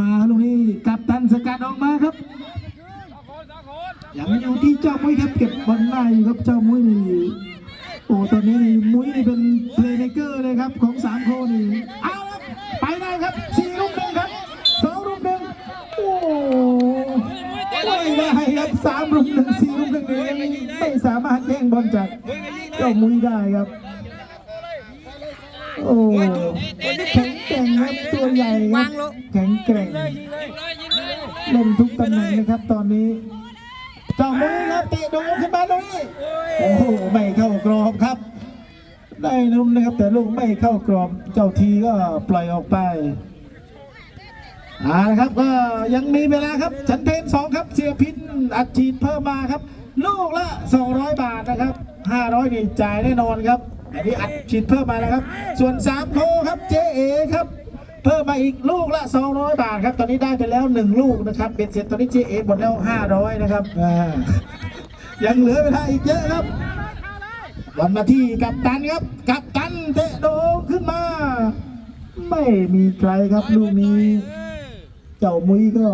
มาลูกนี้กัปตันสกัดออกมาครับยังอยู่ที่เจ้ามุ้ยครับเก็บบอลได้อยู่ครับเจ้ามุ้ยนี่โอ้ตอนนี้นี่มุ้ยนี่เป็นเพลย์เมเกอร์เลยครับของสามโคนี่เอาละไปได้ครับสี่ลูกหนึ่งครับสองลูกหนึ่งโอ้ไม่ได้ครับสามลูกหนึ่งสี่ลูกหนึ่งนี่ยังไม่สามารถแย่งบอลจากเจ้ามุ้ยได้ครับโอ้ ตัวใหญ่ครับแข็งแกร่งเล่นทุกตำแหน่งนะครับตอนนี้เจ้ามุ้ยครับเตะโดนขึ้นมาเลยโอ้โหไม่เข้ากรอบครับ ได้นุ่มนะครับ แต่ลูกไม่เข้ากรอบเจ้าทีก็ปล่อยออกไปอ่านะครับก็ยังมีเวลาครับฉันเพนสองครับเสียพินอัดฉีดเพิ่มมาครับ ลูกละ 200 บาทนะครับ500นี่จ่ายแน่นอนครับอันนี้อัดฉีดเพิ่มมาแล้วครับ ส่วน3โลครับเจเอครับ เพิ่มมาอีกลูกละ 200 บาทครับ ตอนนี้ได้ไปแล้ว 1 ลูกนะครับเป็นเสร็จตอนนี้เจเอหมดแล้ว 500 นะครับยังเหลือเวลาอีกเยอะครับบอลมาที่กัปตันครับ กัปตันเตะโดขึ้นมา ไม่มีใครครับลูกนี้ เจ้ามุ้ยก็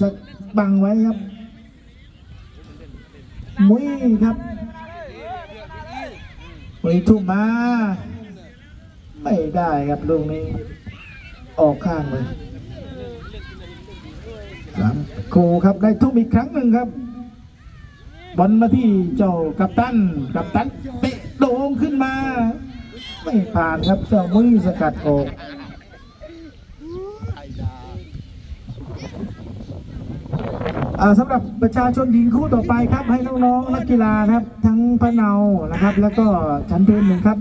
สักบังไว้ครับ มุ้ยครับมุ้ยทุ่มมา ไม่ได้ครับลูกนี้ ออกข้างเลยสามโคครับได้ทุ่มอีกครั้งหนึ่งครับบอลมาที่เจ้ากัปตัน กัปตันเตะโด่งขึ้นมา ไม่ผ่านครับเจ้ามุ้ยสกัดออกอ่าสำหรับประชาชนหญิงคู่ต่อไปครับให้น้องๆนักกีฬาครับ ทั้งพะเนานะครับ แล้วก็ชั้นเพนหนึ่งครับ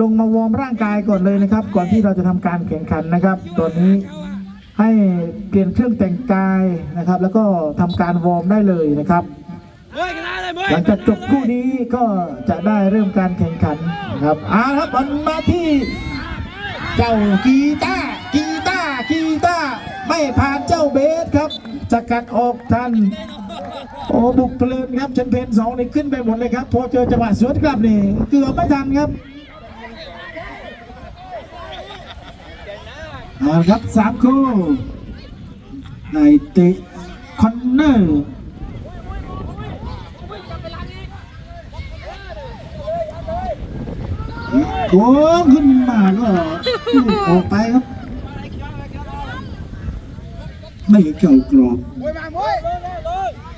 ลงมาวอร์มร่างกายก่อนเลยนะครับ ก่อนที่เราจะทำการแข่งขันนะครับตัวนี้ให้เปลี่ยนเครื่องแต่งกายนะครับ แล้วก็ทำการวอร์มได้เลยนะครับหลังจากจบคู่นี้ก็จะได้เริ่มการแข่งขันนะครับอาครับบอลมาที่ เจ้ากีตาร์กีตาร์กีตาร์ไม่ผ่านเจ้าเบสครับสกัดออกทันโอ้บุกเพลินครับเชนเพนสองนี่ขึ้นไปหมดเลยครับพอเจอจังหวะสวนกลับนี่เกือบไม่ทันครับ เอาละครับสามคู่ในตะคอนเนอร์โค้งขึ้นมาก็ออกไปครับ ไม่เก่ากรอบ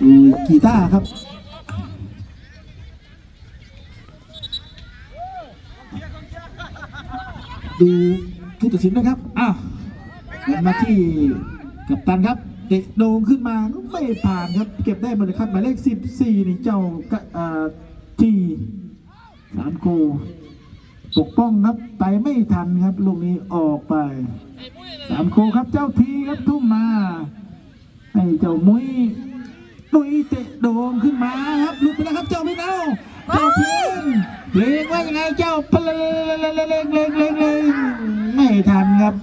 ดูกีตาร์ครับดูผู้ตัดสินนะครับ อ้าวกลับมาที่กัปตันครับเตะโด่งขึ้นมาก็ไม่ผ่านครับ เก็บได้หมดเลยครับหมายเลข 14 นี่เจ้ากะอ่าทีสามโกปกป้องครับไปไม่ทันครับลูกนี้ออกไปสามโคครับเจ้าทีครับทุ่มมาให้เจ้ามุ้ยมุ้ยเตะโด่งขึ้นมาครับลุกไปแล้วครับเจ้าไม่เอาเจ้าเพลงเลงว่ายังไงเจ้าเพลงเลงเลงเลงเลงเลงไม่ทันครับ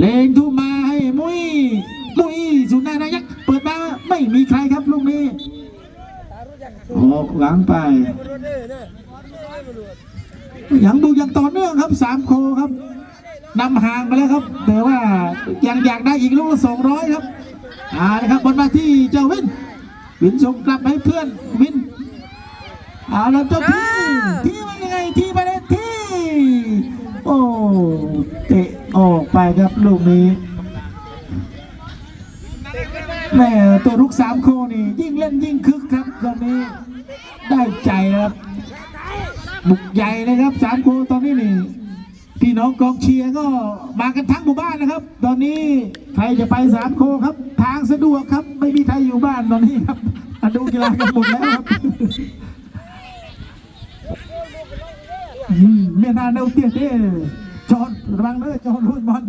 เพลงทุ่มมาให้มุ้ยมุ้ยสุนานายักษ์เปิดมาไม่มีใครครับลูกนี้ออกหลังไป ยังดูยังต่อเนื่องครับสามโคครับนำห่างไปแล้วครับ แต่ว่ายังอยากได้อีกลูกสองร้อยครับอ่านะครับบอลมาที่เจ้าวินวินส่งกลับให้เพื่อนวินเอาแล้วเจ้าที่ที่มายังไงที่มาเลยที่ โอ้เตะ ออกไปครับลูกนี้แม่ตัวลูกสามโคนี่ยิ่งเล่นยิ่งคึกครับตอนนี้ได้ใจครับ บุกใหญ่เลยครับสามโคตอนนี้นี่พี่น้องกองเชียร์ก็มากันทั้งหมู่บ้านนะครับ ตอนนี้ใครจะไปสามโคครับ ทางสะดวกครับ ไม่มีใครอยู่บ้านตอนนี้ครับดูกีฬากันหมดแล้วครับมเมียนาเนวเตี้ยเต้จอด ระวังเด้อจอดรุ่นบอล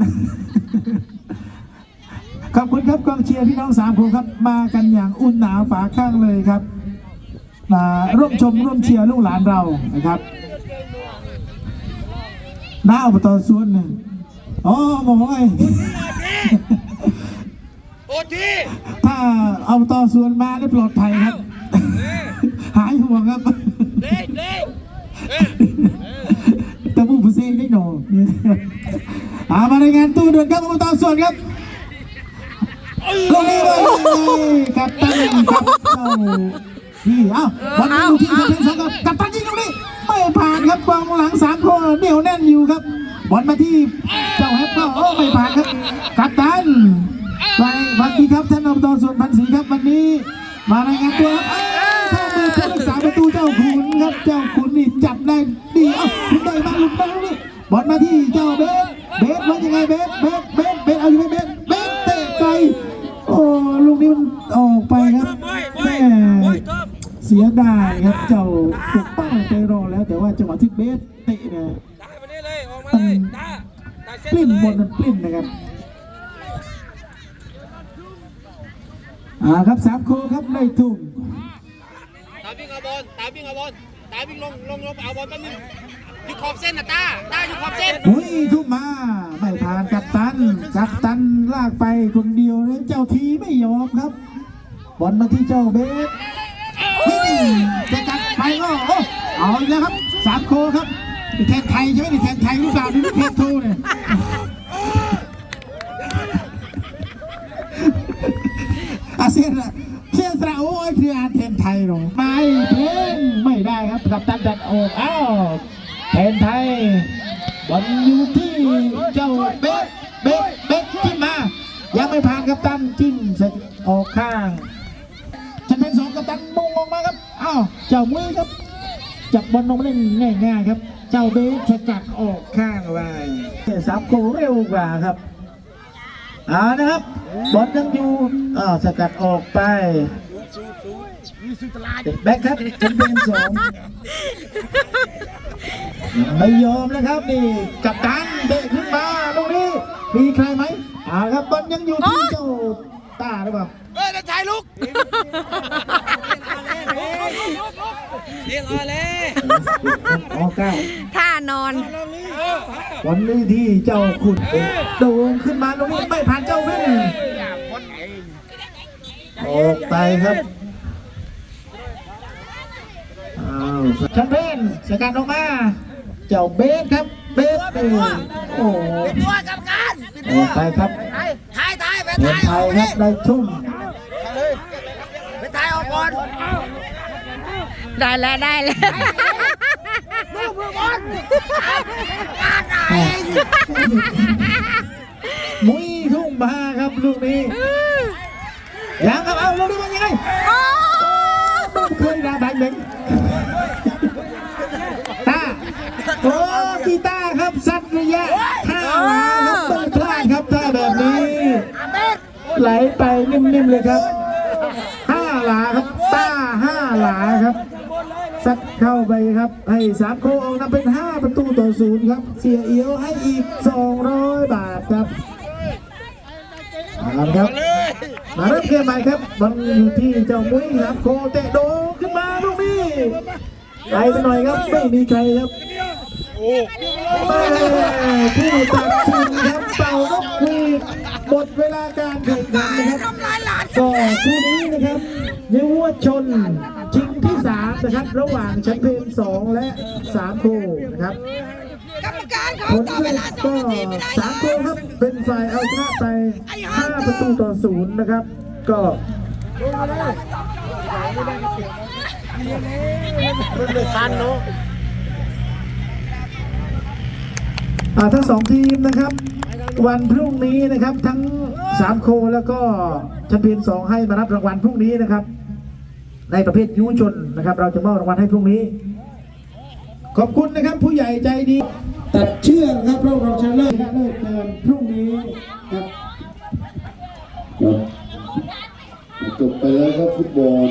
ขอบคุณครับกองเชียร์พี่น้องสามคนครับ มากันอย่างอุ่นหนาฝาข้างเลยครับมาร่วมชมร่วมเชียร์ลูกหลานเรานะครับหน้าอบตส่วนหนึ่งอ๋อหมอยโอทีถ้าอบตส่วนมาได้ปลอดภัยครับ หายห่วงครับเล่เล่ แต่ผู้ผู้เอามารายงานตู้ด่วนครับอบตส่วนครับลงนี้เลยกับตันครับที่เอ้าบอลอยู่ที่เทนสังกับกับตันยิงตรงนี้ไม่ผ่านครับกองหลังสามคนเหนียวแน่นอยู่ครับบอลมาที่เจ้าแฮปก็โอ้ไม่ผ่านครับกับตันไปวันนี้ครับท่านอบตส่วนพันศรีครับวันนี้ มารายงานตัวครับข้ามือผู้รักษาประตูเจ้าขุนครับเจ้าขุนนี่จับได้ดีเอ้าลุกได้บ้าลุกได้ลุกนี่ บอลมาที่เจ้าเบสเบสว่ายังไงเบสเบสเบสเบสเอาอยู่ไหมเบสเบสเตะไกลโอ้ลูกนี้มันออกไปครับแม่เสียดายครับเจ้าปกป้องไปรอแล้วแต่ว่าจังหวะที่เบสเตะเนี่ยได้มานี่เลยอลยได้ได้เส้นปลิ้นบนมันปลิ้นนะครับอ่าครับสามโคครับได้ทุ่มตาวิ่งเอาบอลตาวิ่งเอาบอลตาวิ่งลงลงลงเอาบอลแป๊บนึง อยู่ขอบเส้นนะตาตาอยู่ขอบเส้นอุ้ยทุ่มมา ไม่ผ่านกัปตัน กัปตันลากไปคนเดียวเลยเจ้าทีไม่ยอมครับ บอลมาที่เจ้าเบสนี่จะกัดไปก็โอ้เอาอีกแล้วครับสามโคครับนี่แทนไทยใช่ไหมนี่แทนไทยหรือเปล่านี่แทนโทเนี่ยอาเซียนอะเซียนสระโอ้ยคืออาแทนไทยหรอไม่เพลงไม่ได้ครับกัปตันดันโอกอ้าว นไทยบอลอยู่ที่เจ้าเบ๊กเบ๊กเบ๊กจิ้มมา ยังไม่ผ่านกับตันจิ้มเสร็จออกข้างฉันเป็นสองกับตันมงออกมาครับอ้าวเจ้ามุ้ยครับ จับบอลลงมาเล่นง่ายๆครับ เจ้าเบ๊กสกัดออกข้างไปสามโกเร็วกว่าครับเอานะครับบอลยังอยู่อ้าวสกัดออกไป แบ็คครับฉันเป็นสองไม่ยอมนะครับนี่กับตันเตะขึ้นมาตรงนี้มีใครไหมอ่าครับบอลยังอยู่ที่เจ้าตาหรือเปล่าเฮ้ยจะถ่ายลุกเรียกอะไรออกเก้าท่านอนบอลนี่ที่เจ้าขุดเอกโด่งขึ้นมาตรงนี้ไม่ผ่าน ออกไปครับอ้าวแชมเปี้ยนสกัดออกมา เจ้าเบสครับ เบสเองโอ้โหตัวกับการออกไปครับถ่ายถ่ายถ่ายไปเทียถ่านยไทยครับ ได้ชุ่ม ไปถ่ายออกก่อนได้แล้วได้แล้วดูมือบอลการไหนมุ้ยทุ่งมาครับลูกนี้ ยังครับเอาลูกนี้มันยังไงโอ้เคยด่าบังเด็กตาโอ้กีตาร์ครับสัตว์ระยะห้าหลาครับต้องพลาดครับถ้าแบบนี้ ไหลไปนิ่มๆเลยครับห้าหลาครับต้าห้าหลาครับซัดเข้าไปครับ ให้สามโคออกนำเป็น 5 ประตูต่อศูนย์ครับ เสียเอียวให้อีก 200 บาทครับ เอาละครับ มาเริ่มเกมใหม่ครับบอลอยู่ที่เจ้ามุ้ยครับโคเตะโดขึ้นมาลูกนี้ไกลไปหน่อยครับไม่มีใครครับแม่ผู้ตัดสินครับเป่านกหวีดหมดเวลาการแข่งขันนะครับก็คู่นี้นะครับเยาวชนชิงที่สามนะครับ ระหว่างแชมเปี้ยนสองและสามโคนะครับารเขาผลต่อเวลาสองก็นาทีไม่ได้สามโคครับเป็นฝ่ายเอาชนะไปห้าประตูต่อศูนย์นะครับ ก็อ่าทั้งสองทีมนะครับ วันพรุ่งนี้นะครับ ทั้งสามโคแล้วก็แชมเปี้ยนสองให้มารับรางวัลพรุ่งนี้นะครับ ในประเภทยุวชนนะครับ เราจะมอบรางวัลให้พรุ่งนี้ ขอบคุณนะครับผู้ใหญ่ใจดี ตัดเชือกครับเราเราจะเลิกนะเลิกเดินพรุ่งนี้ครับจบไปแล้วครับฟุตบอล